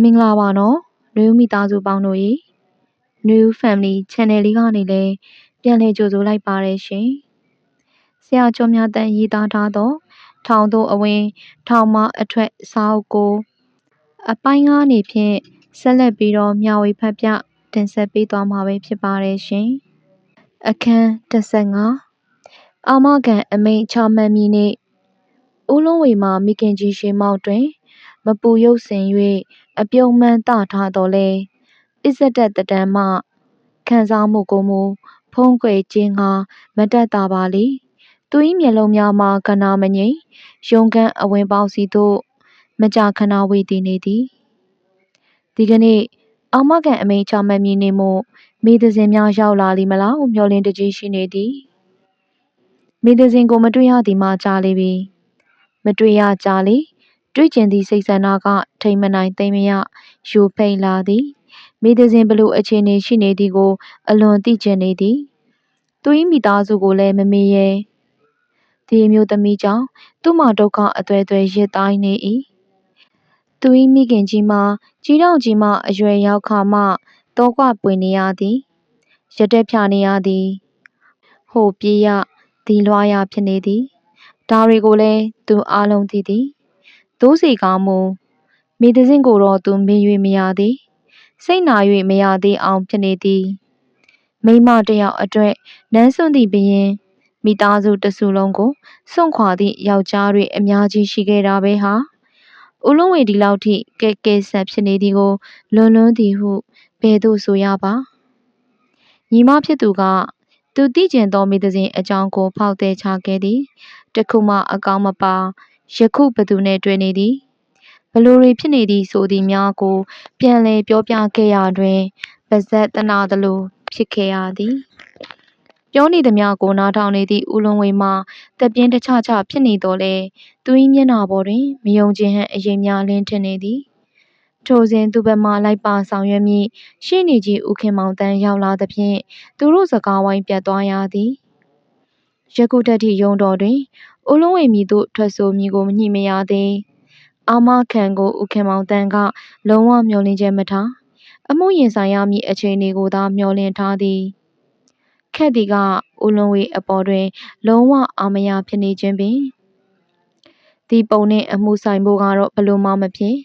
မင်္ဂလာပါနော်နွေဦးမိသားစုပေါင်းတို့ရေနွေဦး Family Channel လေးကနေလည်းပြန်လည်ကြိုဆိုလိုက်ပါတယ်ရှင်ဆရာကျော်မြတ်တန်ရေးသားထားသော ထောင်သို့အဝင် ထောင်မအထွက်စာအုပ်ကိုအပိုင်းကားနေဖြင့်ဆက်လက်ပြီးတော့မျှဝေဖတ်ပြတင်ဆက်ပေးသွားမှာပဲဖြစ်ပါတယ်ရှင်အခန်း15အာမခံအမိန့်ချမှတ်မည်နှင့်ဦးလုံးဝေမှမိခင်ကြီးရှေမောက်တွင် မပူရုပ်စင်၍အပြုံမှန်းသထားသော်လည်း ပစ္စဒတ်သက်တမ်းမှ ခံစားမှုကိုမူ ဖုံးကွယ်ခြင်းငှာမတတ်သာပါလီသူ၏မျက်လုံးများမှာကနာမငြိမ် ရုံခန်းအဝင်ပေါက်စီသို့ မကြာခဏဝေတည်နေသည် ဒီကနေ့ အာမခံအမိန့်ချမှတ်မည်နေမို့မိသဇင်များ ရောက်လာလိမလားဟု မျှော်လင့်တကြီးရှိနေသည်မိသဇင်ကို မတွေ့ရသည်မှကြာလေပြီ မတွေ့ရကြာလေ တွေ့ကျင်သည့်စိတ်ဆန္ဒက ထိမ်မနိုင်သိမ်းမရ ယိုဖိတ်လာသည် မိသဇင်ဘလို့အခြေအနေရှိနေသည်ကို အလွန်သိကျင်နေသည် သူ၏မိသားစုကိုလည်း မမေ့ရဲ ဒီအမျိုးသမီးကြောင့် သူ့မှာ ဒုက္ခအသွဲသွဲရစ်တိုင်းနေ၏သူ၏မိခင်ကြီးမှာကြီးတော့ကြီးမှအရွယ်ရောက်ခါမှ တောကွပွေနေရသည် ရတက်ဖြာနေရသည် ဟိုပြေးရဒီလွှားရ ဖြစ်နေသည် ဒါတွေကိုလည်း သူအားလုံးသိသည် သိုးစီကောင်းမူမိသစင်းကိုတော့သူမေး၍မရသည်စိတ်နာ၍မရသေးအောင်ဖြစ်နေသည်မိမတယောက်အတွက်နန်းစွန့်သည့်ဘရင်မိသားစုတစုလုံးကိုစွန့်ခွာသည့်ယောက်ျားတွေအများကြီးရှိခဲ့တာပဲဟာဦးလုံးဝေဒီလောက်ထိကဲကဲဆက်ဖြစ်နေသည်ကိုလွန်လွန်းသည်ဟုဘယ်သို့ဆိုရပါညီမဖြစ်သူကသူသိကျင်သောမိသစဉ်အကြောင်းကိုဖောက်သည်ချခဲ့သည်တခုမှအကောင်းမပါ ယခုဘသူနှင့်တွေ့နေသည်ဘလို့တွေဖြစ်နေသည်ဆိုသည်များကို ပြန်လည်ပြောပြခဲ့ရာတွင်ပါဇက်တနာသလိုဖြစ်ခဲ့ရသည်ပြောနေသည်များကိုနားထောင်နေသည့်ဦးလွန်ဝေမှတက်ပြင်းတခြားခြားဖြစ်နေတော့လေသူ၏မျက်နှာပေါ်တွင်မယုံခြင်းဟန်အရင်များလင်းထင်နေသည်ထိုစဉ်သူဘက်မှလိုက်ပါဆောင်ရွက်မည့်ရှေ့နေကြီးဦးခင်မောင်တန်းရောက်လာသဖြင့်သူတို့စကားဝိုင်းပြတ်သွားရသည်ယခုတည်းယုံတော်တွင် ဦးလုံးဝေမည်သို့ထွက်ဆိုမည်ကိုမညှိမရသေးအာမခံကိုဦးခင်မောင်တန်းကလုံးဝမျှော်လင့်ချက်မထားအမှုရင်ဆိုင်ရမည့်အခြေအနေကိုသာမျှော်လင့်ထားသည်ခက်သည်ကဦးလုံးဝေအပေါ်တွင် လုံးဝအာမရဖြစ်နေခြင်းပင်ဒီပုံနှင့်အမှုဆိုင်ဖို့ကတော့ဘလို့မှမဖြစ်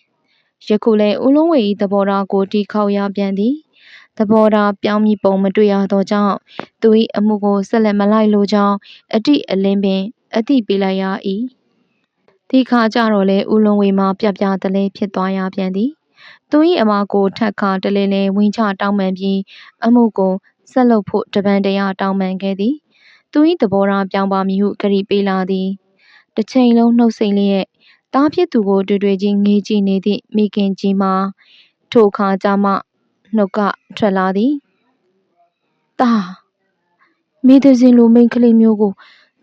ယခုလဲဦးလုံးဝေ၏သဘောထားကိုတီခေါက်ရပြန်သည်သဘောထားပြောင်းမိပုံမတွေ့ရသောကြောင့်သူ၏အမှုကိုဆက်လက်မလိုက်လိုကြောင်းအတိအလင်းပင် အတိပေးလိုက်ရ၏ဒီခါကြတော့လေဦးလုံးဝေမှပြပြတလဲဖြစ်သွားရပြန်သည်သူ၏အမကိုထက်ခါတလဲလဲဝင်းချတောင်းပန်ပြီးအမှုကိုဆက်လုပ်ဖို့တပန်တရာတောင်းပန်ခဲ့သည်သူ၏သဘောထားပြောင်းပါမည်ဟုကြိပေးလာသည်တစ်ချိန်လုံးနှုတ်ဆက်လျက်တားဖြစ်သူကိုတွေ့တွေ့ချင်းငေးကြည့်နေသည့်မိခင်ကြီးမှာထိုခါကြမှနှုတ်ကထွက်လာသည်။တာမိသဇင်လိုမိန်းကလေးမျိုးကို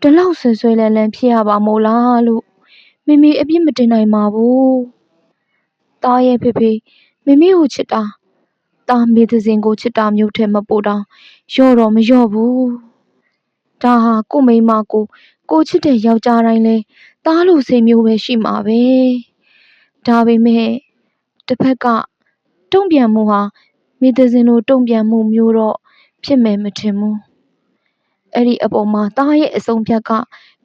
ဒီလောက်ဆွဲဆွဲလန်းလန်းဖြစ်ရပါမို့လားလို့မိမိအပြစ်မတင်နိုင်ပါဘူး။တာရဲ့ဖေဖေမိမိကိုချစ်တာတာမိသဇင်ကိုချစ်တာမျိုးထဲမပို့တောင်ရော့တော့မရော့ဘူး။ဒါဟာကိုမိမကိုကိုချစ်တဲ့ယောက်ျားတိုင်းလဲတားလို့စိတ်မျိုးပဲရှိမှာပဲ။ဒါပေမဲ့တစ်ဖက်ကတုံ့ပြန်မှုဟာမိသဇင်လိုတုံ့ပြန်မှုမျိုးတော့ဖြစ်မယ်မထင်ဘူး။ အဲ့ဒီအပေါ်မှာတားရဲ့အဆုံးဖြတ်က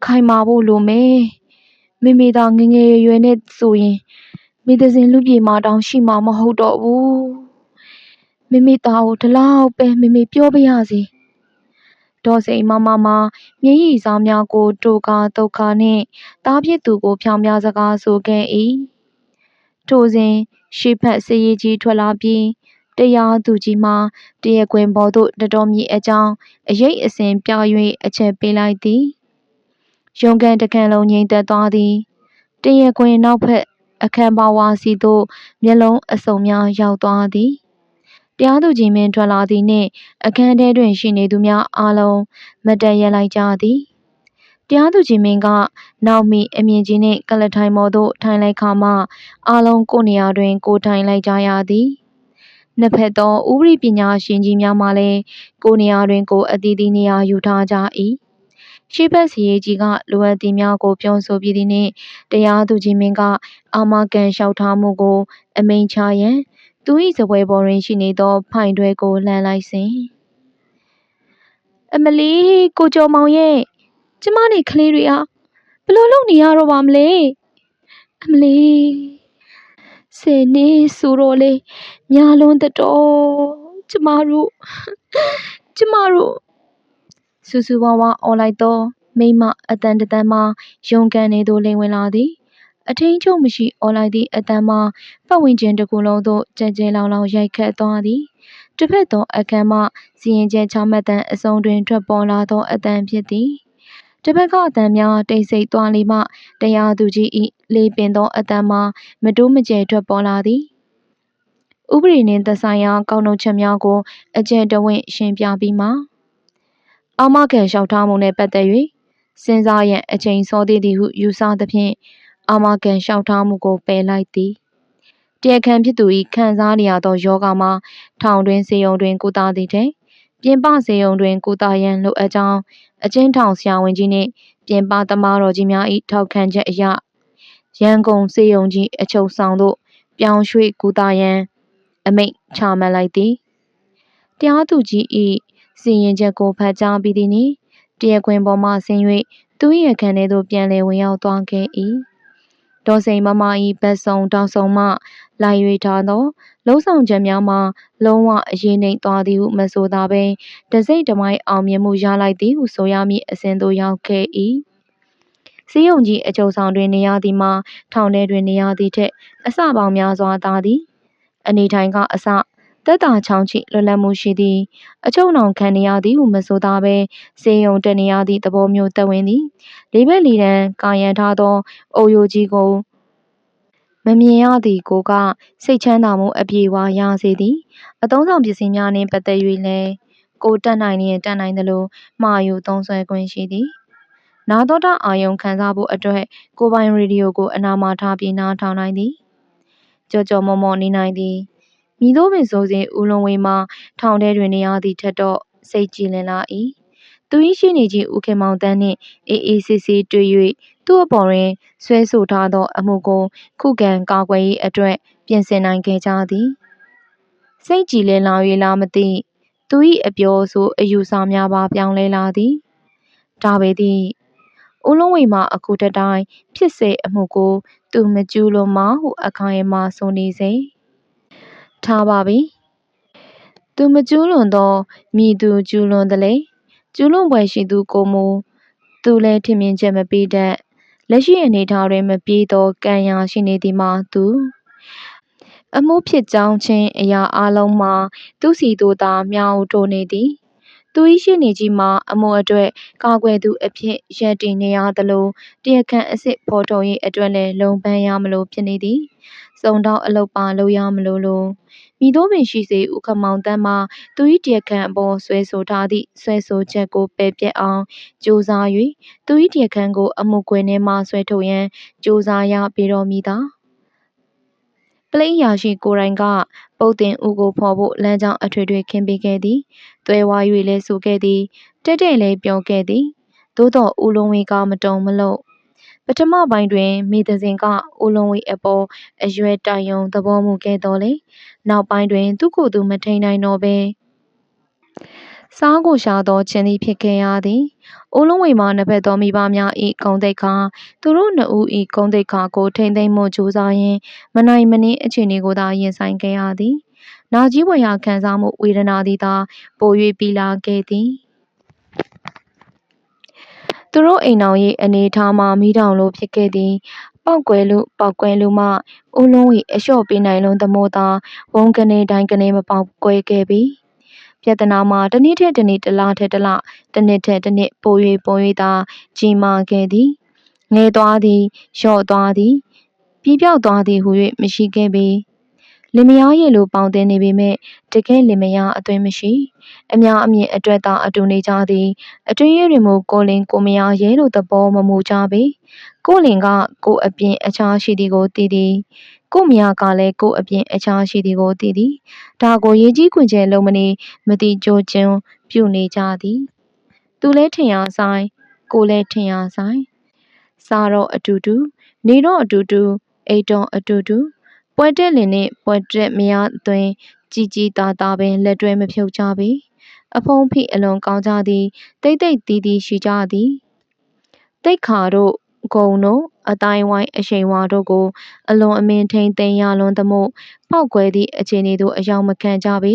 ခိုင်မာဖို့လိုမယ်။မိမိသာငငယ်ရွယ်နဲ့ဆိုရင်မိသဇင်လူပြေမှာတောင်ရှိမှာမဟုတ်တော့ဘူး။မိမိသားကိုဒီလောက်ပဲမိမိပြောပြရစီ။ဒေါ်စိန်မမမမျက်ရည်စားများကိုတိုကာဒုက္ခနှင့်တားဖြစ်သူကိုဖြောင်ပြစကားဆိုခဲ့၏ထိုစဉ်ရှေ့ဘက်စာရေးကြီးထွက်လာပြီး တရားသူကြီးမှတရားခွင်ပေါ်သို့တတော်မည်အကြောင်းအရိပ်အစဉ်ပြ၍အချက်ပေးလိုက်သည်ရုံကန်တခန့်လုံးငြိမ်သက်သွားသည်တရားခွင်နောက်ဘက်အခန်းပါဝါစီသို့မျက်လုံးအစုံများရောက်သွားသည်တရားသူကြီးမင်းထွက်လာသည်နှင့်အခန်းထဲတွင်ရှိနေသူများအားလုံးမတ်တက်ရပ်လိုက်ကြသည်တရားသူကြီးမင်းကနောက်မီအမြင့်ကြီးနှင့်ကလထိုင်ပေါ်သို့ထိုင်လိုက်ခါမှအားလုံးကိုနေရာတွင် ကိုထိုင်လိုက်ကြရသည် နှစ်ဖက်သောဥပဒေပညာရှင်ကြီးများမှလည်းကိုနေရာတွင်ကိုအသီးသီးနေရာယူထားကြ၏ရှေးဘက်စီရေးကြီးကလိုအပ်သည်များကိုပြောဆိုပြီးသည်နှင့်တရားသူကြီးမင်းကအာမခံလျှောက်ထားမှုကို အမိန့်ချရန်သူ၏စပွဲပေါ်တွင်ရှိနေသောဖိုင်တွဲကိုလှမ်းလိုက်စဉ်အမလီကိုကျော်မောင်ရဲ့ကျမနဲ့ကလေးတွေအားဘယ်လိုလုပ်နေရတော့ပါမလဲအမလီ ဆယ်နှစ်ဆိုတော့လေညာလွန်တတော်ကျမတို့ကျမတို့စူစူဝါးဝါအော်လိုက်တော့မိမအတန်တတန်မှရုံကန်နေသို့လိမ်ဝင်လာသည်အထင်းချုပ်မရှိအော်လိုက်သည့်အတန်မှပတ်ဝန်းကျင်တစ်ခုလုံးသို့ကြဲကြဲလောင်လောင်ရိုက်ခတ်သွားသည်တစ်ဖက်သောအခန်းမှစီရင်ချက်ချမှတ်တမ်းအစုံတွင်ထွက်ပေါ်လာသောအတန်ဖြစ်သည် တစ်ဖက်ကအတန်များတိတ်ဆိတ်သွားလေမှတရားသူကြီး၏လေးပင်သောအတန်မှမတိုးမကျယ်ထွက်ပေါ်လာသည်ဥပဒေနှင့်သက်ဆိုင်ရာကောက်နှုတ်ချက်များကို အကျယ်တဝင့်ရှင်းပြပြီးမှအာမခံလျှောက်ထားမှုနှင့်ပတ်သက်၍စဉ်းစားရန်အချိန်စောသေးသည်ဟုယူဆသဖြင့်အာမခံလျှောက်ထားမှုကိုပယ်လိုက်သည်တရားခံဖြစ်သူ၏ခံစားနေရသောယောဂမှာထောင်တွင်စေယုံတွင်ကုသသည်ထက် ပြင်ပစေယုံတွင် ကုသရန်လိုအပ်ကြောင်းအကျဉ်းထောင်ဆရာဝန်ကြီးနှင့် ပြင်ပသမားတော်ကြီးများ၏ထောက်ခံချက်အရရန်ကုန်စေယုံကြီးအချုပ်ဆောင်သို့ ပြောင်းရွှေ့ကုသရန်အမိန့်ချမှတ်လိုက်သည်တရားသူကြီး၏စီရင်ချက်ကိုဖတ်ကြားပြီးသည်နှင့်တရားခွင်ပေါ်မှဆင်း၍သူ၏အခန်းထဲသို့ပြန်လည်ဝင်ရောက်သွားခဲ့၏ ဒေါ်စိန်မမ၏ဘက်ဆောင်တောင်ဆောင်မှလိုက်၍ထားသောလှုံ့ဆော်ချက်များမှာလုံးဝအရေးနှိမ်သွားသည်ဟုမဆိုသာပင်တစိမ့်တမိုင်းအောင်မြင်မှုရလိုက်သည်ဟုဆိုရမည့်အစဉ်သို့ရောက်ခဲ့၏စီယုံကြီးအကျုံဆောင်တွင်နေရသည်မှာထောင်ထဲတွင်နေရသည်ထက်အစပေါင်းများစွာသာသည်အနေထိုင်ကအစ တက်တာချောင်းချိလွတ်လပ်မှုရှိသည်အချုံနောင်ခံနေရသည်ဟုမဆိုသာပဲစေယုံတက်နေရသည့်သဘောမျိုးတက်ဝင်သည်လေးဘက်လီတန်းကာယံထားသောအုပ်ယိုကြီးကိုမမြင်ရသည်ကိုကစိတ်ချမ်းသာမှုအပြည့်အဝရစေသည်အသုံးဆောင်ပစ္စည်းများနှင့်ပတ်သက်၍လည်းကိုတက်နိုင်လျင်တက်နိုင်သလိုမှာယူသုံးဆွဲခွင့်ရှိသည်နာတော်တာအာယုံခံစားဖို့အတွက်ကိုပိုင်ရေဒီယိုကိုအနာမှာထားပြီးနားထောင်နိုင်သည်ကြော်ကြော်မော်မော်နေနိုင်သည် မည်သို့ပင်ဆိုစဉ်ဦးလုံးဝေမှထောင်ထဲတွင်နေရသည့်ထက်တော့ စိတ်ကြည်လင်လာ၏သူ၏ရှိနေကြီးဦးခင်မောင်တန်းနှင့်အေးအေးဆေးဆေးတွေ့၍သူ့အပေါ်တွင်ဆွဲဆိုထားသော အမှုကိုခုခံကာကွယ်ရေးအတွက်ပြင်ဆင်နိုင်ခဲ့ကြသည်စိတ်ကြည်လင်လာ၍လားမသိသူ၏အပြောဆိုအယူဆများပါပြောင်းလဲလာသည်ဒါပေသည်ဦးလုံးဝေမှအခုတတိုင်းဖြစ်စေအမှုကို သူမကျူးလွန်မဟုအခိုင်အမာဆိုနေစေ ထားပါပြီသူမကျူးလွန်သောမိသူကျူးလွန်သလဲကျူးလွန်ပွဲရှိသူကိုမူသူလည်းထင်မြင်ချက်မပေးတတ်လက်ရှိအနေထားတွင်မပြေသောကံရာရှိနေသည်မှာသူအမှုဖြစ်ကြောင်းချင်းအရာအလုံးမှာသူစီတို့သာမြောက်ထိုးနေသည်သူ၏ရှိနေကြီးမှာအမှုအတွက်ကာကွယ်သူအဖြစ်ရပ်တည်နေရသလိုတရားခံအစ်စ်ဖော်ထုတ်ရေးအတွက်လည်းလုံပန်းရမလို့ဖြစ်နေသည် စုံတော့အလုတ်ပါလို့ရမလို့လို့မိတို့ပင်ရှိစေဥခမောင်တန်းမှာသူ၏တရားခံအပေါ်ဆွဲဆိုထားသည့်ဆွဲဆိုချက်ကိုပယ်ပြက်အောင်ကြိုးစား၍သူ၏တရားခံကိုအမှုကွင်းထဲမှဆွဲထုတ်ရန်ကြိုးစားရပေတော်မူသာပလိရာရှိကိုယ်တိုင်ကပုတ်တင်ဦးကိုဖော်ဖို့လမ်းကြောင်းအထွေထွေခင်းပေးခဲ့သည်။သွဲဝါ၍လဲဆိုခဲ့သည်။တက်တဲ့လဲပြောခဲ့သည်။သို့တော့ဦးလုံးဝေကမတုံမလို့ ပထမပိုင်းတွင်မိသစဉ်ကဦးလုံးဝေအပေါ် အရွယ်တိုင်ယုံသဘောမူခဲ့တော်လေနောက်ပိုင်းတွင် သူကိုယ်သူ မထိန်နိုင်တော့ပဲစားကိုရှာသော ခြင်းသည်ဖြစ်ခဲ့ရသည်။အိုးလုံးဝေမှနှစ်ဖက်သောမိဘများ၏ဂုံတိတ်ခါသူတို့နှစ်ဦး၏ဂုံတိတ်ခါကို ထိမ့်သိမ့်မှုကြိုးစားရင်း မနိုင်မနင်းအခြေအနေကိုသာ ရင်ဆိုင်ခဲ့ရသည်။နာကြီးဝေရာ ခံစားမှုဝေဒနာသည်သာ ပို၍ပြီးလာခဲ့သည်။ သူတို့အိမ်တော်၏အနေထားမှာမိတောင်လိုဖြစ်ခဲ့သည်။ပောက်ကွယ်လူပောက်ကွယ်လူမှဦးလုံး၏အလျှော့ပေးနိုင်လုံးသမို့သာဝုန်းကနေတိုင်းကနေမပေါက်ကွဲခဲ့ပြီ။ပြဿနာမှာတစ်နေ့ထက်တစ်နေ့တစ်လထက်တစ်လတစ်နှစ်ထက်တစ်နှစ်ပို၍ပို၍သာကြီးမားခဲ့သည်ငဲသွားသည်လျော့သွားသည်ပြီးပြောက်သွားသည်ဟု၍မရှိခဲ့ပေလင်မယားရဲ့လိုပေါင်တင်နေပေမဲ့တကယ်လင်မယားအသွင်မရှိ အများအမြင်အတွက်သာအတူနေကြသည်အတွင်းရတွင်မူကိုလင်ကိုမယားရဲလိုသဘောမမူကြပေကိုလင်ကကိုအပြင်အခြားရှိသည်ကိုသိသည်ကို့မယားကလည်းကို့အပြင်အခြားရှိသည်ကိုသိသည်ဒါကိုရေးကြီးခွင်ကျဲလုံးမနေမတိကြိုးကျင်းပြုနေကြသည်သူလဲထင်ရဆိုင်ကိုလည်းထင်ရဆိုင်စားတော့အတူတူနေတော့အတူတူအိတ်တော့အတူတူပွဲတက်လင်နဲ့ပွဲတက်မရသွင်းကြီးကြီးသားသားပင်လက်တွဲမဖြုတ်ကြပေ အဖုံးဖိအလွန်ကောင်းကြသည်တိတ်တိတ်တီးတီးရှိကြသည်တိတ်ခါတို့ဂုံတို့အတိုင်းဝိုင်းအရှိန်ဝါတို့ကို အလွန်အမင်းထိန်သိမ်းရလွန်သမို့ပောက်ကွဲသည့်အခြေအနေသို့အရောက်မခံကြပေ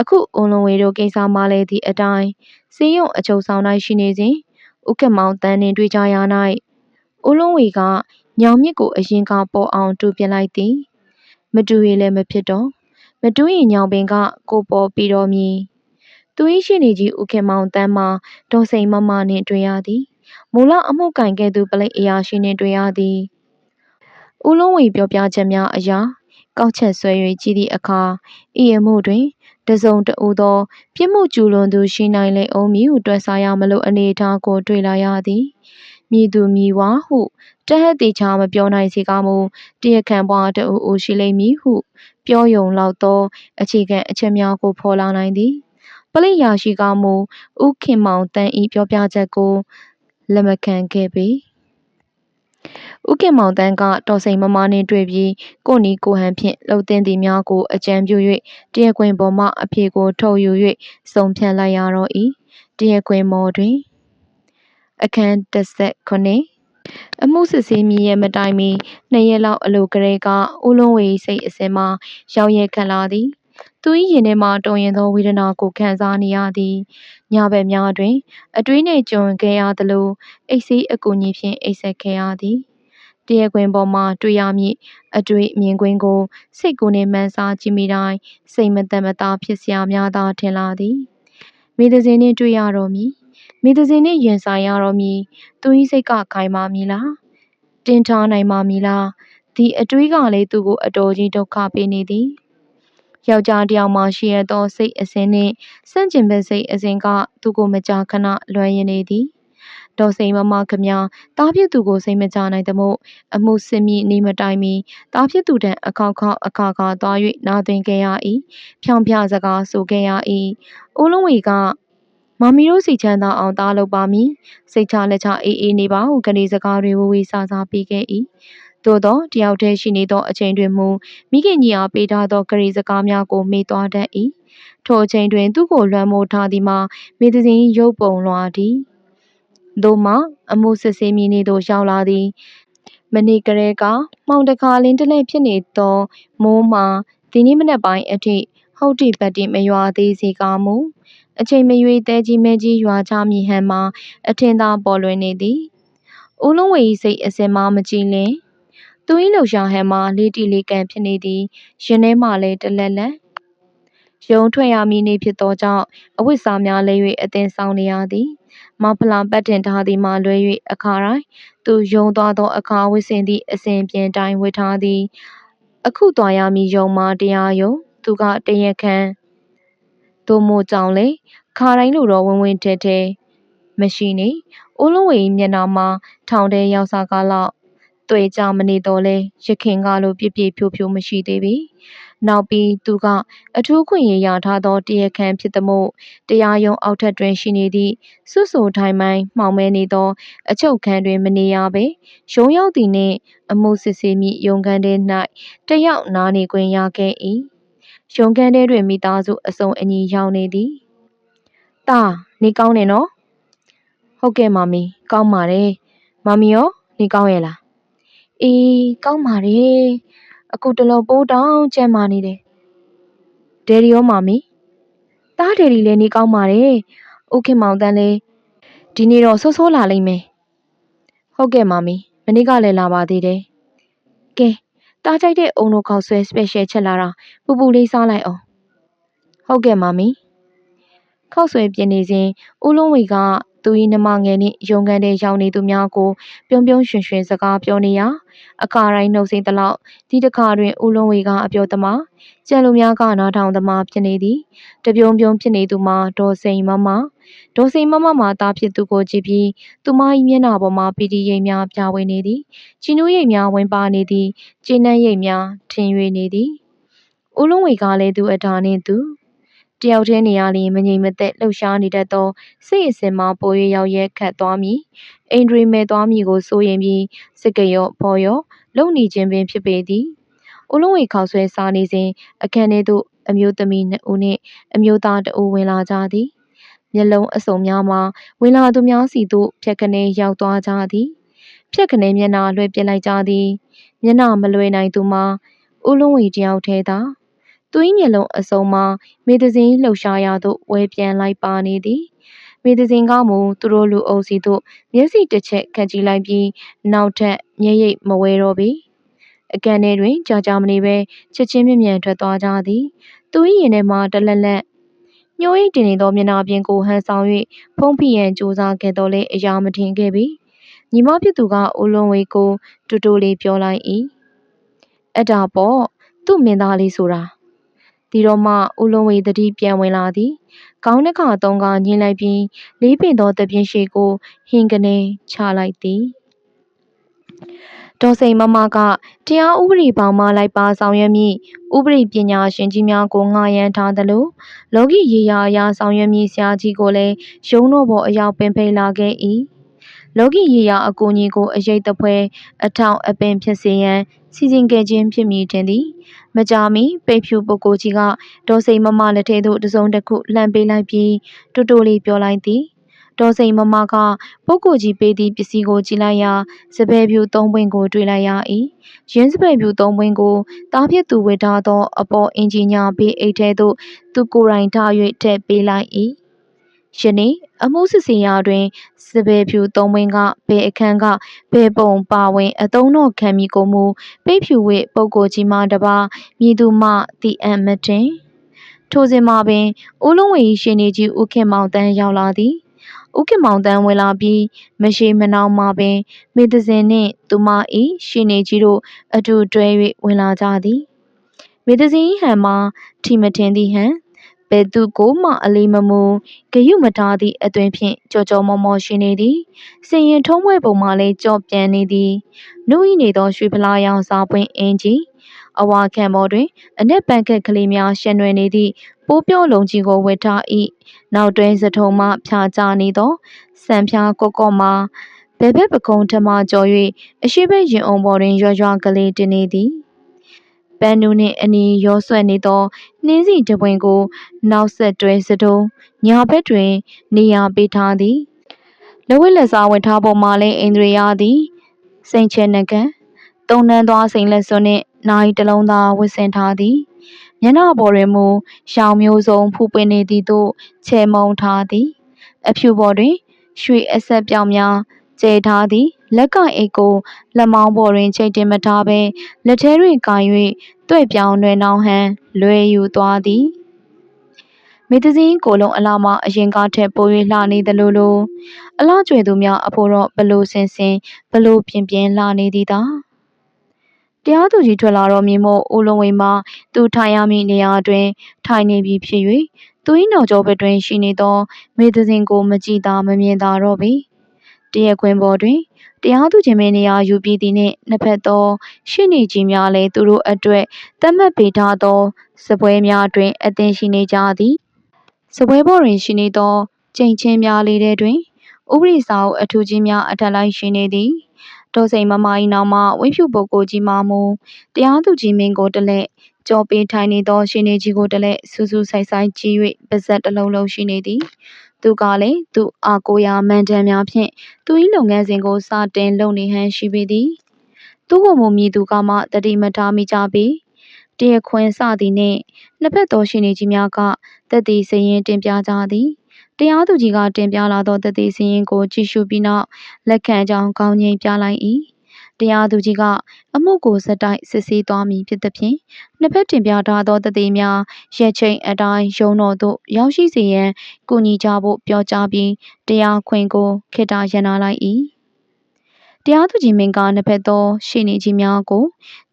အခုအုံလုံးဝေတို့ကိစ္စမှလည်းသည့်အတိုင်းစီယုံအချုပ်ဆောင်၌ရှိနေစဉ်ဥက္ကမောင်တန်းနှင့်တွေ့ကြရ၌ဦးလုံးဝေကညောင်မြစ်ကိုအရင်ကပေါ်အောင်တူပြလိုက်သည် မတူရလည်းမဖြစ်တော့မတူရင်ညောင်ပင်ကကိုပေါ်ပြီးတော်မည် သူ၏ရှိနေကြီးဥခင်မောင်တန်းမှာဒေါ်စိန်မမနှင့်တွေ့ရသည်မူလအမှုကင်ကဲ့သို့ပလိတ်အရာရှိနှင့်တွေ့ရသည်ဦးလုံးဝေပြောပြချက်များအရာကောက်ချက်ဆွဲ၍ကြည့်သည့်အခါဤအမှုတွင်တစုံတဦးသော ပြစ်မှုကျူးလွန်သူရှိနိုင်လေအောင်မည်ဟုတွက်ဆရမလို့အနေအထားကိုတွေ့လာရသည်မည်သူမည်ဝါဟုတဟက်တေချာမပြောနိုင်စေကမူတရားခံပွားတအူအူရှိလိမ့်မည်ဟု ပြောယုံလောက်သော အခြေခံအချက်များကိုဖော်လာနိုင်သည် ပလိယာရှိကမူဥခင်မောင်တန်းဤပြောပြချက်ကိုလက်မခံခဲ့ပေဥခင်မောင်တန်းကတော်စိန်မမနှင့်တွေ့ပြီးကိုနီကိုဟန်ဖြင့်လှုပ်သင်းသည်များကိုအကြံပြု၍တရားခွင်ပေါ်မှအဖြေကိုထုတ်ယူ၍ဆုံးဖြတ်လိုက်ရတော့၏တရားခွင်မော်တွင် အခန်း39အမှုစစ်ဆေးမည်ရဲ့မတိုင်မီနှစ်ရက်လောက်အလိုကလေးကဦးလုံးဝေစိတ်အစဉ်မှာရောက်ရဲခံလာသည် သူ၏ရင်ထဲမှတုံရင်သောဝေဒနာကိုခံစားနေရသည်ညဘက်များတွင် အတွေးနှင့်ကြုံခဲ့ရသလိုအိတ်ဆေးအကူအညီဖြင့်အိတ်ဆက်ခဲ့ရသည်တရားခွင်ပေါ်မှတွေ့ရမည့်အတွေ့မြင်ကွင်းကိုစိတ်ကိုယ်နှင့်မှန်းစားကြည့်မိတိုင်းစိတ်မသက်မသာဖြစ်စရာများသာထင်လာသည်မိသဇင်နှင့်တွေ့ရတော့မည်မိသဇင်နှင့်ရင်ဆိုင်ရတော့မည်သူ၏စိတ်ကခိုင်မာမည်လားတင်ထားနိုင်ပါမည်လားဒီအတွေးကလည်းသူကိုအတော်ကြီးဒုက္ခပေးနေသည် ယောက်ျားတစ်ယောက်မှရှိရသောစိတ်အစဉ်နှင့်စန့်ကျင်ဘက်စိတ်အစဉ်ကသူကိုမကြာခဏလွှမ်းရင်းနေသည်ဒေါ်စိန်မမခမတားဖြစ်သူကိုစိတ်မကြနိုင်သမို့အမှုစစ်မိနေမတိုင်မီတားဖြစ်သူတန်အခောက်ခောက်အခါခါသွား၍နာသွင်းခဲ့ရ၏ဖြောင်ဖြစကားဆိုခဲ့ရ၏ဦးလုံးဝေကမမီတို့စီချမ်းသာအောင်တားလုပ်ပါမည်စိတ်ချလက်ချအေးအေးနေပါဟုကနေစကားတွေဝဝေဆာဆာပေးခဲ့၏ သို့သောတယောက်တည်းရှိနေသောအချိန်တွင်မူမိခင်ကြီးအားပေးထားသောဂရီစကားများကိုမေ့သွားတတ်၏ထိုအချိန်တွင်သူ့ကိုလွှမ်းမိုးထားသည်မှာမေသဇင်ရုပ်ပုံလွှာသည်သို့မှအမှုစစ်ဆေးမည်နေသို့ရောက်လာသည်မနေ့ကလေးကမှောင်တကာလင်းတလဲဖြစ်နေသောမိုးမှာဒီနေ့မနက်ပိုင်းအထိဟုတ်တိပတ်တိမရွာသေးစေကမူအချိန်မရွေတဲကြီးမဲကြီးရွာချမည်ဟန်မှာအထင်သာပေါ်လွင်နေသည်ဦးလုံးဝေ၏စိတ်အစင်မှမကြည်လင် သူ၏လှူရှာဟန်မှာလေးတီလေးကန်ဖြစ်နေသည်ရင်ထဲမှလည်းတလက်လက်ရုံထွက်ရမည်နေဖြစ်သောကြောင့်အဝတ်စားများလဲ၍အသင်ဆောင်နေရသည်မဖလာပတ်တင်ထားသည်မှလွဲ၍အခါတိုင်းသူယုံသွားသောအခါဝစ်စင်သည့်အစဉ်ပြင်တိုင်းဝတ်ထားသည်အခုသွားရမည်ယုံမှတရားယုံသူကတရက်ခန့်သို့မို့ကြောင့်လေခါတိုင်းလိုတော့ဝင်ဝင်ထဲထဲမရှိနေဦးလုံးဝေမျက်နှာမှာထောင်ထဲရောက်စားကားလောက် တွေ့ကြမနေတော့လဲရခင်ကလိုပြပြဖြိုးဖြိုးမရှိသေးပြီနောက်ပြီးသူကအထူးခွင့်ရရထားသောတရားခံဖြစ်သည်မို့တရားရုံးအောက်ထပ်တွင်ရှိနေသည့်စွဆိုထိုင်မိုင်းမှောင်မဲနေသော အချုပ်ခန်းတွင်မနေရပေရုံးရောက်သည်နှင့်အမှုစစ်ဆေးမိရုံးခန်းထဲ၌တယောက်နားနေခွင့်ရခဲ့၏ရုံးခန်းထဲတွင်မိသားစုအစုံအညီရောက်နေသည်။တာနေကောင်းတယ်နော်။ဟုတ်ကဲ့မမီကောင်းပါတယ်။မမီရောနေကောင်းရဲ့လား။ အေးကောင်းပါတယ်။အခုတလောပိုးတောင်ကြမ်းမာနေတယ်။ဒယ်ရီရောမမီတားဒယ်ရီလည်းနေကောင်းပါတယ်။ဥခင်မောင်တန်းလည်းဒီနေ့တော့စောစောလာလိမ့်မယ်။ဟုတ်ကဲ့မမီမနေ့ကလည်းလာပါသေးတယ်။ကဲတားကြိုက်တဲ့အုံတို့ခေါက်ဆွဲ special ချက်လာတာပူပူလေးစားလိုက်အောင်ဟုတ်ကဲ့မမီခောက်ဆွဲပြင်းနေစဉ်ဦးလုံးဝေက သူ၏နှမငယ်နှင့်ရုံကန်တဲ့ရောက်နေသူများကိုပြုံးပြုံးရွှင်ရွှင်စကားပြောနေရာအခါတိုင်းနှုတ်ဆက်သလောက်ဒီတစ်ခါတွင်ဦးလုံးဝေကအပြောသမားကြံလူများကနားထောင်သမားဖြစ်နေသည်တပြုံပြုံဖြစ်နေသူမှာဒေါ်စိန်မမဒေါ်စိန်မမမှာတာဖြစ်သူကိုကြည့်ပြီးသူမ၏မျက်နှာပေါ်မှာပီတီရိပ်များပြဝေနေသည်ချီနူးရိပ်များဝင်ပါနေသည်ကျင်းနှံ့ရိပ်များထင်၍နေသည်ဦးလုံးဝေကလည်းသူအတာနှင့်သူ တယောက်တည်းနေရလျင်မငြိမ်မသက်လှုပ်ရှားနေတတ်သောစိတ်အစဉ်မှာပို၍ရောက်ရဲခတ်သွားမည်အိန္ဒြေမဲ့သွားမည်ကိုစိုးရင်ပြီးစကရော့ဖော်ရော့လုံနေခြင်းပင်ဖြစ်ပေသည်ဦးလုံးဝေခေါက်ဆွဲစားနေစဉ်အခန်းထဲသို့အမျိုးသမီးနှစ်ဦးနှင့်အမျိုးသားတစ်ဦးဝင်လာကြသည်မျက်လုံးအစုံများမှာဝင်လာသူများစီသို့ဖြတ်ကနေရောက်သွားကြသည်ဖြတ်ကနေမျက်နှာလွှဲပစ်လိုက်ကြသည်မျက်နှာမလွှဲနိုင်သူမှာဦးလုံးဝေတယောက်ထဲသာ သူ၏မျက်လုံးအစုံမှာမေတစင်းလှုပ်ရှားရာသို့ဝဲပြန်လိုက်ပါနေသည်မေတစင်ကမူသူတို့လူအုပ်စီသို့မျက်စိတစ်ချက်ခတ်ကြည့်လိုက်ပြီးနောက်ထပ်မျက်ရည်မဝဲတော့ပေအကန်ထဲတွင်ကြာကြာမနေပဲချက်ချင်းမြ мян ထွက်သွားကြသည်သူ၏ရင်ထဲမှတလက်လက်ညှိုးရိပ်တင်နေသောမျက်နှာပြင်ကိုဟန်ဆောင်၍ဖုံးဖိရန်ကြိုးစားခဲ့တော်လဲအရာမထင်ခဲ့ပေညီမဖြစ်သူကဦးလွန်ဝေကိုတူတူလေးပြောလိုက်၏အဲ့ဒါပေါ့သူ့မင်းသားလေးဆိုတာ ဒီတော့မှဦးလွန်ဝေတတိပြန်ဝင်လာသည်ခေါင်းတစ်ခါသုံးခါညှင်းလိုက်ပြီးလေးပင်သောတပြင်းရှိကိုဟင်ကနေချလိုက်သည်ဒေါ်စိန်မမကတရားဥပဒေပေါင်းမှလိုက်ပါဆောင်ရွက်မည့်ဥပဒေပညာရှင်ကြီးများကိုငှားရမ်းထားသလိုလောကီရေးရာအရာဆောင်ရွက်မည့်ဆရာကြီးကိုလည်းရုံးတော်ပေါ်အရောက်ပင်ဖိတ်လာခဲ့၏လောကီရေးရာအကူအညီကိုအရေးတပွဲအထောက်အပင်ဖြစ်စေရန်စီစဉ်ခဲ့ခြင်းဖြစ်မည်တင်သည် မကြာမီပိတ်ဖြူပုဂ္ဂိုလ်ကြီးကဒေါ်စိန်မမလက်ထဲသို့တစုံတစ်ခုလှမ်းပေးလိုက်ပြီးတူတူလေးပြောလိုက်သည်ဒေါ်စိန်မမကပုဂ္ဂိုလ်ကြီးပေးသည့်ပစ္စည်းကိုကြည့်လိုက်ရာစပယ်ဖြူသုံးပွင့်ကိုတွေ့လိုက်ရ၏ရင်းစပယ်ဖြူသုံးပွင့်ကိုတားဖြစ်သူဝစ်ထားသော အပေါ်အင်ဂျင်ညာဘေးအိတ်ထဲသို့သူကိုယ်တိုင်ထား၍ထည့်ပေးလိုက်၏ ယနေ့အမှုစစ်စင်ရာတွင်စပယ်ဖြူသုံးပွင့်ကဘယ်အခန်းကဘယ်ပုံပါဝင်အတုံးတော်ခံမိကိုမူပိတ်ဖြူဝစ်ပုဂ္ဂိုလ်ကြီးမှတပါမြည်သူမှတီအံ့မတင်ထိုစဉ်မှာပင်ဦးလုံးဝေရှင်နေကြီးဦးခင်မောင်တန်းရောက်လာသည်ဦးခင်မောင်တန်းဝင်လာပြီးမရှိမနှောင်းမှပင်မေတစင်နှင့်သူမ၏ရှင်နေကြီးတို့အတူတွဲ၍ဝင်လာကြသည်မေတစင်ဟန်မှာထီမထင်သည်ဟန် ဘယ်သူကိုမှအလေးမမူဂယုမထားသည့်အသွင်ဖြင့်ကြော်ကြော်မော်မော်ရှိနေသည်စင်ရင်ထုံးပွဲပုံမှလည်းကြော့ပြန်နေသည်နှုတ်ဤနေသောရွှေဖလားရောင်စားပွင့်အင်ကြီးအဝါခံပေါ်တွင် အနက်ပန်းခက်ကလေးများရှံရွယ်နေသည့်ပိုးပြောလုံးကြီးကိုဝတ်ထား၏နောက်တွဲစထုံမှဖြာချနေသောစံဖြာကော့ကော့မှာဘဲဘက်ပကုံးထမကျော်၍အရှိဘက်ရင်အုံပေါ်တွင်ရွရွကလေးတင်နေသည် ပန်းနူးနှင့်အနီးရောဆွဲနေသောနှင်းစီတပွင့်ကို နောက်ဆက်တွဲစတုံးညာဘက်တွင် နေရာပေးထားသည်လက်ဝက်လက်စားဝတ်ထားပေါ်မှာလည်းအိန္ဒြေယသည်စိန်ချေနကံတုံနှန်းသွားစိန်လက်စွန်းနှင့်နိုင်တလုံးသာဝတ်ဆင်ထားသည်မျက်နှာပေါ်တွင်မူရောင်မျိုးစုံဖူပွင့်နေသည်သို့ချဲမုံထားသည် အဖြူပေါ်တွင် ရွှေအဆက်ပြောင်များ ကျဲထားသည်လက်ကအိတ်ကိုလက်မောင်းပေါ်တွင်ချိတ်တင်မထားဘဲလက်ထဲတွင်ကာ၍တွေ့ပြောင်းလွယ်နှောင်းဟန်လွယ်ယူသွားသည်မေတ္တစင်းကိုလုံးအလားမအရင်ကားထက်ပို၍လှနေသလိုလိုအလားကျွေသူများအဖို့တော့ဘလို့စင်စင်ဘလို့ပြင်းပြင်းလှနေသည်သာတရားသူကြီးထွက်လာတော့မြင်မို့ဦးလုံးဝင်းမှသူထိုင်ရမည့်နေရာတွင် ထိုင်နေပြီဖြစ်၍သူ၏နောက်ကျောဘက်တွင်ရှိနေသောမေတ္တစင်ကိုမကြည့်သာမမြင်သာတော့ပေ တရက်ခွင်ပေါ်တွင်တရားသူကြီးမင်းနေရာယူပြီးသည်နှင့်နှစ်ဖက်သောရှင်းနေကြီးများလည်းသူတို့အတွက်တတ်မှတ်ပေးထားသောစပွဲများတွင်အသင်ရှိနေကြသည်စပွဲပေါ်တွင်ရှိနေသောကျိန်ချင်းများလေးထဲတွင်ဥပဒေစာအုပ်အထူးကြီးများအထက်လိုက်ရှိနေသည်ဒေါ်စိန်မမ၏နောက်မှဝင်းဖြူပုဂ္ဂိုလ်ကြီးမှမူတရားသူကြီးမင်းကိုတလဲကြော်ပေးထိုင်နေသောရှင်နေကြီးကိုတလဲစူးစူးဆိုင်ဆိုင်ကြည့်၍ပါဇက်တစ်လုံးလုံးရှိနေသည် သူကလည်းသူအာကိုရာမန်တန်များဖြင့်သူ၏လုပ်ငန်းစဉ်ကိုစတင်လုပ်နေဟန်ရှိပေသည်သူ့ကိုမူမြည်သူကမှတတိမထားမိကြပေတရခွင်စသည်နှင့်နှစ်ဖက်သောရှင်နေကြီးများကတက်သည်စရင်တင်ပြကြသည်တရားသူကြီးကတင်ပြလာသောတက်သည်စရင်ကိုကြည့်ရှုပြီးနောက်လက်ခံကြောင်းကောင်းငိမ့်ပြလိုက်၏ တရားသူကြီးကအမှုကိုစတိုက်စစ်ဆေးသွားမည်ဖြစ်သဖြင့်နှစ်ဖက်တင်ပြထားသောတည်များရက်ချိန်အတိုင်းရုံတော်သို့ရောက်ရှိစေရန်ကူညီကြဖို့ပြောကြားပြီးတရားခွင်ကိုခေတ္တရန်နာလိုက်၏တရားသူကြီးမင်းကနှစ်ဖက်သောရှေ့နေကြီးများကို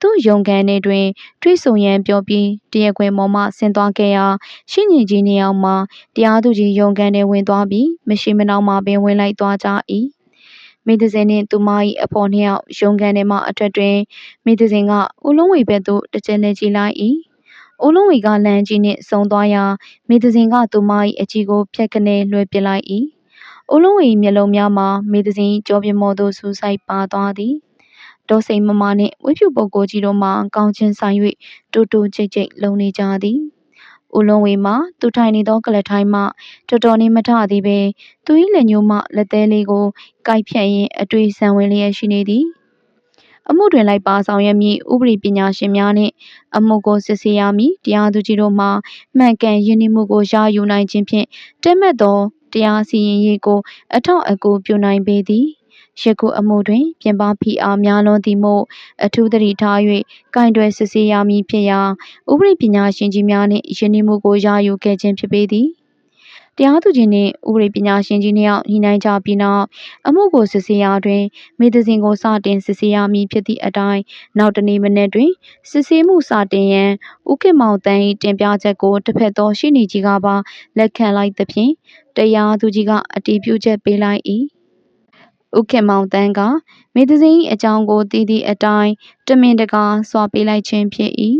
သူ့ယုံကန်ထဲတွင်တွေးဆုံရန်ပြောပြီးတရားခွင်ပေါ်မှဆင်းသွားခဲ့ရာရှေ့နေကြီးနေအောင်မှတရားသူကြီးယုံကန်ထဲဝင်သွားပြီးမရှိမနှောင်မှပင်ဝင်လိုက်သွားကြ၏ မိသဇင်နှင့်သူမ၏အဖော်နှစ်ယောက်ရုံကန်ထဲမှအထက်တွင်မိသဇင်ကဦးလုံးဝေဘက်သို့တစ်ချက်နဲ့ကြည့်လိုက်၏အိုးလုံးဝေကလမ်းကြီးနှင့်ဆုံသွားရာမေသဇင်ကသူမ၏အကြည့်ကိုဖြတ်ကနေလွှဲပစ်လိုက်၏အိုးလုံးဝေမျက်လုံးများမှာမေသဇင်ကြောပြမောသို့စူးစိုက်ပါသွားသည်ဒေါ်စိန်မမနှင့်ဝိဖြူပုဂ္ဂိုလ်ကြီးတို့မှကောင်းချင်းဆိုင်၍တူတူကြိတ်ကြိတ်လုံနေကြသည် ဦးလုံးဝေမှာသူထိုင်နေသောကလထိုင်းမှတော်တော်နေမထသည်ပင်သူ၏လက်ညှိုးမှလက်သေးလေးကိုကိုက်ဖြတ်ရင်းအတွေ့ဆံဝင်လျက်ရှိနေသည်အမှုတွင်လိုက်ပါဆောင်ရွက်မည့်ဥပဒေပညာရှင်များနှင့်အမှုကိုစစ်ဆေးရမည်တရားသူကြီးတို့မှမှန်ကန်ယဉ်ကျေးမှုကိုရယူနိုင်ခြင်းဖြင့်တက်မဲ့သောတရားစီရင်ရေးကိုအထောက်အကူပြုနိုင်ပေသည် ယခုအမှုတွင် ပြင်ပဖိအားများလွန်သည်မို့အထူးသတိထား၍ကင်တွယ်စစ်ဆေးရမည်ဖြစ်ရာဥပဒေပညာရှင်ကြီးများနှင့်ယဉ်ကျေးမှုကိုရယူခဲ့ခြင်းဖြစ်ပေသည်တရားသူကြီးနှင့်ဥပဒေပညာရှင်ကြီးနှစ်ယောက်ညှိနှိုင်းကြပြီးနောက်အမှုကိုစစ်ဆေးရာတွင်မေသဇင်ကိုစတင်စစ်ဆေးရမည်ဖြစ်သည့်အတိုင်းနောက်တနေ့မနေ့တွင်စစ်ဆေးမှုစတင်ရန်ဥက္ကမောင်တန်း၏တင်ပြချက်ကိုတစ်ဖက်သောရှေ့နေကြီးကပါလက်ခံလိုက်သဖြင့်တရားသူကြီးကအတည်ပြုချက်ပေးလိုက်၏ ဥက္ကမောင်တန်းကမေသဇင်၏အကြောင်းကိုသိသည့်အတိုင်းတမင်တကာစွာပေးလိုက်ခြင်းဖြစ်၏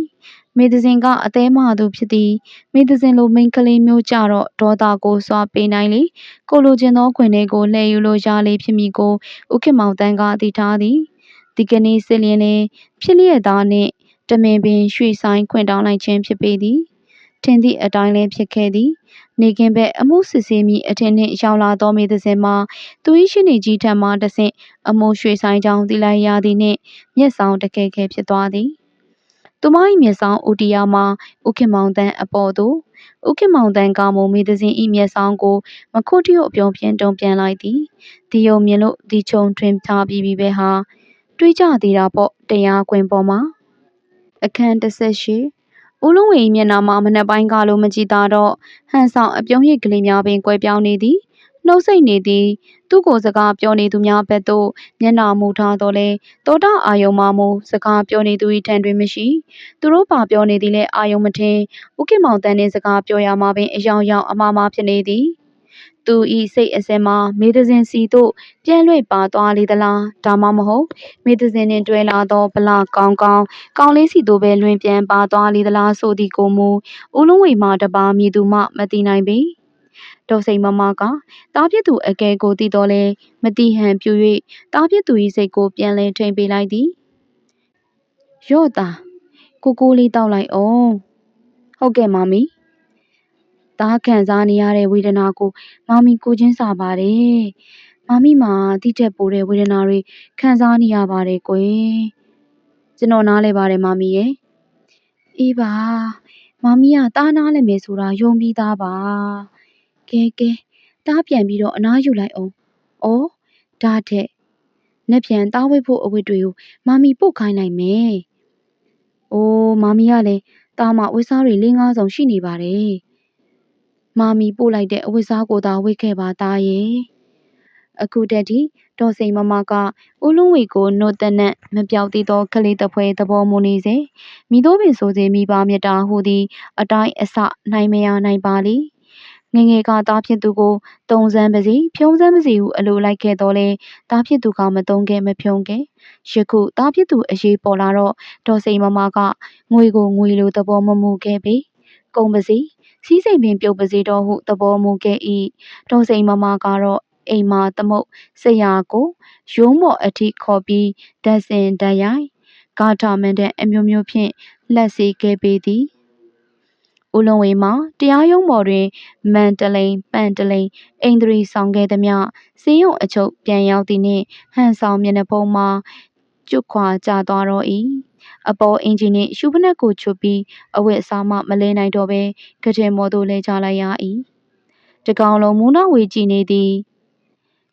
မေသဇင်ကအသေးမသူဖြစ်သည်မေသဇင်လိုမိန်းကလေးမျိုးကြတော့ဒေါသကိုစွာပေးနိုင်လေကိုလိုချင်သောခွင်တွေကိုလှည့်ယူလို့ရလေဖြစ်မည်ကိုဥက္ကမောင်တန်းကသိထားသည်ဒီကနေ့စစ်လျင်လေဖြစ်လျက်သားနှင့်တမင်ပင်ရွှေဆိုင်ခွင့်တောင်းလိုက်ခြင်းဖြစ်ပေသည်ထင်သည့်အတိုင်းလည်းဖြစ်ခဲ့သည် နေကင်းဘက်အမှုစစ်ဆေးမိအထင်နှင့်ရောက်လာသောမေသစင်မှာသူ၏ရှိနေကြီးထံမှတဆင့်အမှုရွှေဆိုင်ကြောင်းသိလိုက်ရသည်နှင့်မျက်ဆောင်တကယ်ကဲဖြစ်သွားသည်သူမ၏မျက်ဆောင်ဦးတီယာမှာဥခင်မောင်တန်းအပေါ်သို့ဥခင်မောင်တန်းကမုံမေသစင်၏မျက်ဆောင်ကိုမခုတ်တရုတ်အပြုံးဖြင့်တုံပြန်လိုက်သည်ဒီယုံမြင်လို့ဒီချုံထွင်ထားပြီးပြီပဲဟာတွေးကြသေးတာပေါ့တရားခွင်ပေါ်မှာအခန်း18 ဦးလုံးဝေမျက်နှာမှာမနှက်ပိုင်းကလိုမကြည်သာတော့ဟန်ဆောင်အပြုံးရိပ်ကလေးများပင်ကွဲပြောင်းနေသည်နှုတ်ဆက်နေသည် သူ့ကိုစကားပြောနေသူများဘက်သို့မျက်နှာမူထားတော့လဲတောတာအာယုံမှမူစကားပြောနေသူ၏ထံတွင်မရှိသူတို့ပါပြောနေသည်လဲအာယုံမထင်ဥကိမောင်တန်းနှင့်စကားပြောရမှာပင်အယောင်ယောင်အမှားမှားဖြစ်နေသည် သူဤစိတ်အစင်မှာမေတဇင်စီတို့ပြန့်လွင့်ပါသွားလေသလားဒါမှမဟုတ်မေတဇင်နှင့်တွဲလာသောဗလာကောင်းကောင်းကောင်းလေးစီတို့ပဲလွင်ပြန်ပါသွားလေသလားဆိုသည်ကိုမူဦးလုံးဝေမှတပါမည်သူမှမသိနိုင်ပေဒေါ်စိန်မမကတားပြစ်သူအကဲကိုတည်တော်လဲမတိဟန်ပြူ၍တားပြစ်သူ၏စိတ်ကိုပြန်လဲထိန်ပေးလိုက်သည်ရော့တာကိုကိုလေးတောက်လိုက်အောင်ဟုတ်ကဲ့မမီ သားခံစားနေရတဲ့ဝေဒနာကိုမမီကိုချင်းစာပါတယ်မမီမှာတိတက်ပိုတဲ့ဝေဒနာတွေခံစားနေရပါတယ်ကွယ်ကျွန်တော်နားလဲပါတယ်မမီရဲ့အေးပါမမီကတားနားလဲမယ်ဆိုတာယုံပြီးသားပါကဲကဲတားပြန်ပြီးတော့အနားယူလိုက်အောင်ဩဒါတဲ့နှစ်ပြန်တားဝိတ်ဖို့အဝတ်တွေကိုမမီပို့ခိုင်းလိုက်မယ်။အိုးမမီကလည်းတားမဝတ်စားတွေ၄၅ဆောင်ရှိနေပါတယ်။ မမီပို့လိုက်တဲ့အဝတ်စားကိုသာဝတ်ခဲ့ပါသားရဲ့။အခုတည်းထိဒေါ်စိန်မမကဦးလုံးဝေကိုနှုတ်တနက်မပြောက်သေးသောကလေးတပွဲသဘောမူနေစေမိတို့ပင်ဆိုစေမိပါမြတ်တာဟူသည်အတိုင်းအဆနိုင်မရနိုင်ပါလိ။ငယ်ငယ်ကသားဖြစ်သူကိုတုံစမ်းပါစီဖြုံးစမ်းပါစီဟုအလိုလိုက်ခဲ့တော့လေသားဖြစ်သူကမတုံးခဲ့မဖြုံးခဲ့ယခုသားဖြစ်သူအရေးပေါ်လာတော့ဒေါ်စိန်မမကငွေကိုငွေလိုသဘောမမူခဲ့ပေကုံပါစီ စီးစိမ်ပင်ပြုတ်ပါစီတော့ဟုသဘောမူခဲ့၏ဒေါ်စိန်မမကတော့အိမ်မှာသမုတ်ဆရာကိုရုံးမော်အထိခေါ်ပြီးဓာတ်စင်ဓာတ်ရိုက်ဂါထာမန်တဲ့အမျိုးမျိုးဖြင့်လက်စီခဲ့ပေသည်ဦးလုံးဝေမှာတရားရုံးပေါ်တွင်မန်တလိန်ပန့်တလိန်အိန္ဒြီဆောင်ခဲ့သည်မြစေယုံအချုပ်ပြန်ရောက်သည်နှင့်ဟန်ဆောင်မျက်နှာဖုံးမှာကျွတ်ခွာကြသွားတော့၏ အပေါ်အင်ဂျင်နှင့်ရှုဖနက်ကိုချွတ်ပြီးအဝတ်အစားမှမလဲနိုင်တော့ဘဲကတဲ့မော်သို့လဲချလိုက်ရ၏တကောင်လုံးမူးနောက်ဝေကြည့်နေသည်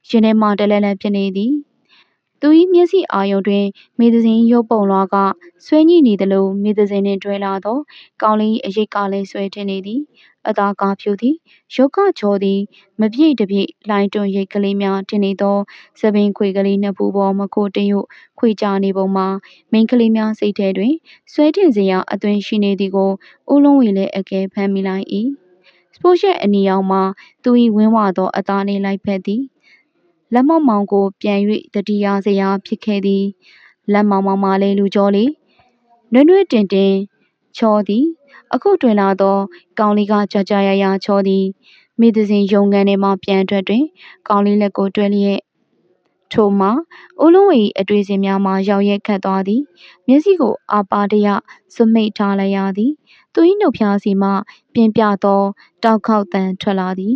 ရင်ထဲမှတလဲလဲဖြစ်နေသည်သူ၏မျက်စိအာရုံတွင်မေသဇင်ရုပ်ပုံလွှာကဆွဲညှိနေသလိုမေသဇင်နှင့်တွဲလာသောကောင်းလေးအရိပ်ကလည်းဆွဲထင်းနေသည် အသာကားဖြူသည်ရုပ်ကချောသည် မပြည့်တပြည့်လိုင်းတွန်ရိပ်ကလေးများတင်နေသောသပင်ခွေကလေးနှစ်ဖူးပေါ်မကိုတင်ရုပ်ခွေကြနေပုံမှာမိန်းကလေးများစိတ်ထဲတွင်ဆွဲတင်စရာအသွင်ရှိနေသည်ကိုဦးလုံးဝေလည်းအကဲဖမ်းမိလိုက်၏စပို့ရှက်အနီရောင်မှာသူ၏ဝင်းဝသောအသားနှင့်လိုက်ဖက်သည်လက်မောက်မောင်ကိုပြန်၍တတိယစရာဖြစ်ခဲ့သည်လက်မောင်မောင်မှလည်းလူကြောလေနွဲ့နွဲ့တင်တင်ချောသည် အခုတွင်လာသော ကောင်းလေးကကြကြရရချောသည်မိသစဉ်ယုံငန်းထဲမှပြန်ထွက်တွင် ကောင်းလေးလက်ကိုတွဲလျက်ထိုမှာဦးလုံးဝေ၏အတွေ့အစဉ်များမှာရောက်ရက်ခတ်သွားသည် မျက်စိကိုအာပါတရစွမိတ်ထားလိုက်ရသည် သူ၏နှုတ်ဖျားစီမှပြင်းပြသော တောက်ခေါက်တန်ထွက်လာသည်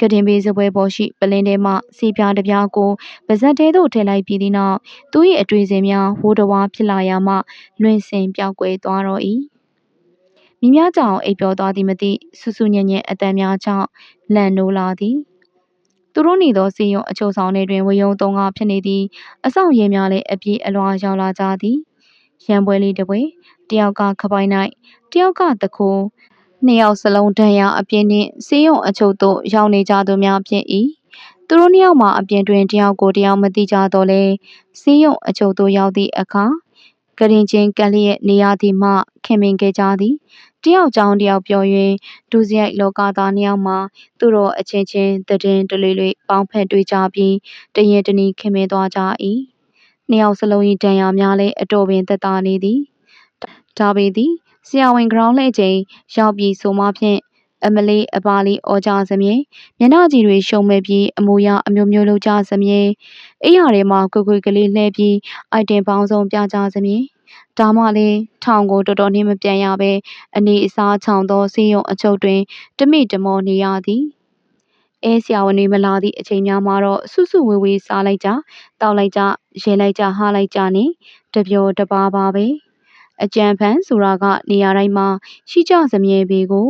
ကတင်ပေးစပွဲပေါ်ရှိပလင်းထဲမှစီပြားတစ်ပြားကိုပါဇက်ထဲသို့ထည့်လိုက်ပြီးသည့်နောက်သူ၏အတွေ့အစဉ်များဟိုးတဝါဖြစ်လာရမှလွင်စင်ပြောက်ကွယ်သွားတော့၏ မိများကြောင့်အိပ်ပျော်သွားသည်မသိဆူဆူညံ့ညံ့အတန်များကြောင့်လန့်နိုးလာသည်သူတို့နေသောစီယုံအချို့ဆောင်တွေတွင်ဝယုံသုံးကားဖြစ်နေသည်အဆောင်ရဲများလည်းအပြည့်အလွှာရောက်လာကြသည်ရံပွဲလေးတစ်ပွဲတယောက်ကခပိုင်၌တယောက်ကတခိုးနှစ်ယောက်စလုံးဒဏ်ရာအပြင်းနှင့်စီယုံအချို့သို့ရောက်နေကြသူများဖြစ်၏သူတို့နှစ်ယောက်မှအပြင်တွင်တယောက်ကိုတယောက်မသိကြတော့လဲစီယုံအချို့သို့ရောက်သည့်အခါကရင်ချင်းကက်လျက်နေရသည်မှခင်မင်ခဲ့ကြသည် တယောက်ကြောင်းတယောက်ပြော၍ဒုစရိုက်လောကသားနှစ်ယောက်မှသူတို့အချင်းချင်းတည်င်းတလွေလွေ ပေါင်းဖက်တွေ့ကြပြီး တရင်တနည်းခင်မင်သွားကြ၏နှစ်ယောက်စလုံး၏ဒဏ်ရာများလည်း အတော်ပင်သက်သာနေသည် ဒါပေသည် ဆရာဝန် ground လှည့်ချိန်ရောက်ပြီးဆိုမှဖြင့် အမလေးအပါလေး အော်ကြစမြဲ မျက်နှာကြည်တွေ ရှုံမဲ့ပြီး အမူအရအမျိုးမျိုးလုပ်ကြစမြဲ အိယာထဲမှာကွယ်ကွယ်ကလေးလှည့်ပြီး အိုက်တင်ပေါင်းစုံပြကြစမြဲ ဒါမှလည်းထောင်ကိုတော်တော်နှင်းမပြန်ရပဲအနေအစားချောင်သောဆေးရုံအချုပ်တွင်တမိတမောနေရသည်အဲဆရာဝန်တွေမလာသည့်အချိန်များမှာတော့စွစွဝေးဝေးစားလိုက်ကြတောက်လိုက်ကြရဲလိုက်ကြဟားလိုက်ကြနေတပျော်တပါးပါပဲအကြံဖန်ဆိုတာကနေရာတိုင်းမှာရှိကြစမြဲပေကို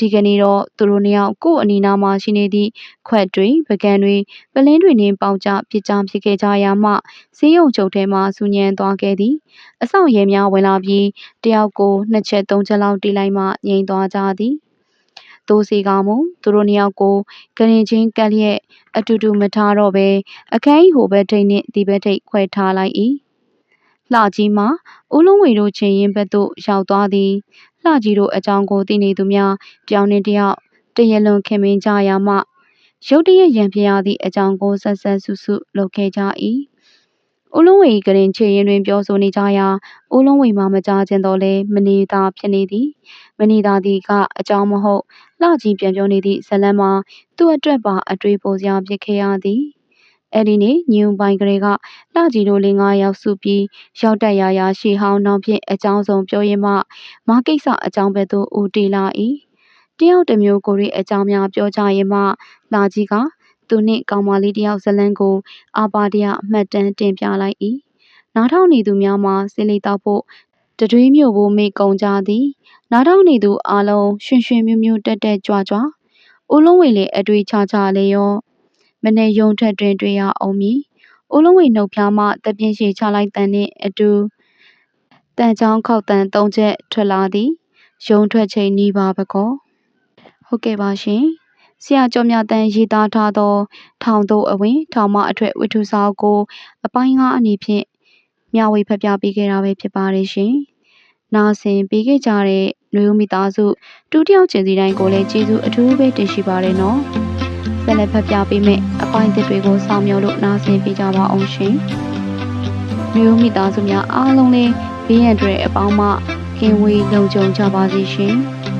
ဒီကနေ့တော့သူတို့နှစ်ယောက်ကို့အနီနာမှာရှိနေသည့်ခွက်တွေပကံတွေပလင်းတွေနှင့်ပေါင်ကြဖြစ်ကြဖြစ်ခဲ့ကြရာမှဈေးရုံချုပ်ထဲမှစူညံသွားခဲ့သည်အဆောင်ရဲများဝင်လာပြီးတယောက်ကိုနှစ်ချက်သုံးချက်လောက်တီးလိုက်မှငြိမ်သွားကြသည်သိုးစီကမူသူတို့နှစ်ယောက်ကိုကရင်ချင်းကက်လျက်အတူတူမထားတော့ပဲအခန်းကြီးဟိုဘက်ထိပ်နှင့်ဒီဘက်ထိပ်ခွဲထားလိုက်၏ လှကြီးမှာဦးလုံးဝေတို့ချင်းရင်ဘက်သို့ရောက်သွားသည်လှကြီးတို့အကြောင်းကိုသိနေသူများတယောက်နှင့်တယောက်တရလွန်ခင်မင်းကြရာမှရုတ်တရက်ရံပြရသည့်အကြောင်းကိုဆက်ဆက်ဆုဆုလုပ်ခဲ့ကြ၏ဦးလုံးဝေကရင်ချေရင်တွင်ပြောဆိုနေကြရာဦးလုံးဝေမှမကြားခြင်းတော့လဲမနေသာဖြစ်နေသည်မနေသာသည်ကအကြောင်းမဟုတ်လှကြီးပြန်ပြောနေသည့်ဇလန်မှာသူ့အတွက်ပါအတွေးပေါ်စရာဖြစ်ခဲ့ရသည် အဲ့ဒီနေ့ညူပိုင်ကလေးကလှကြီးတို့လေးငါးယောက်စုပြီးရောက်တက်ရာရာရှေဟောင်းနောက်ဖြင့်အကြောင်းဆုံးပြောရင်းမှမကိစ္စအကြောင်းပဲသို့ဦးတီလာ၏တယောက်တစ်မျိုးကိုရီအကြောင်းများပြောကြရင်မှလာကြီးကသူနှင့်ကောင်မလေးတယောက်ဇလန်းကိုအာပါတရအမှတ်တမ်းတင်ပြလိုက်၏နားထောင်နေသူများမှာစင်လီတောက်ဖို့တတွေးမျိုးဖို့မေကုံကြသည်နားထောင်နေသူအလုံးရွှင်ရွှင်မြူးမြူးတက်တက်ကြွကြွဦးလုံးဝေလည်းအတွေ့ချချလေရော မနေ့ယုံထက်တွင်တွေ့ရအောင်မည်ဦးလုံးဝေနှုတ်ဖျားမှတပြင်းရှည်ချလိုက်တန်နှင့်အတူတန်ချောင်းခောက်တန်သုံးချက်ထွက်လာသည်ယုံထွက်ချိန်နီးပါပကောဟုတ်ကဲ့ပါရှင်ဆရာကျော်မြတန်ရေးသားထားသော ထောင်သို့အဝင် ထောင်မအထွတ်ဝိထုစာအုပ်ကို အပိုင်းငါအနေဖြင့်မျှဝေဖျက်ပြပေးခဲ့တာပဲဖြစ်ပါတယ်ရှင်။နာဆင်ပေးခဲ့ကြတဲ့နှွေဦးမိသားစုတူတယောက်ချင်းစီတိုင်းကိုလည်းကျေးဇူးအထူးပဲတင်ရှိပါတယ်နော်။ ဆက်လက်ဖျက်ပြပေးမယ့်အပိုင်းသစ်တွေကိုစောင့်မျှော်လို့နာဆင်ပေးကြပါအောင်ရှင်။နှွေဦးမိသားစုများအားလုံးလည်းဘေးရန်တွေအပေါင်းမှကင်းဝေးလုံခြုံကြပါစေရှင်။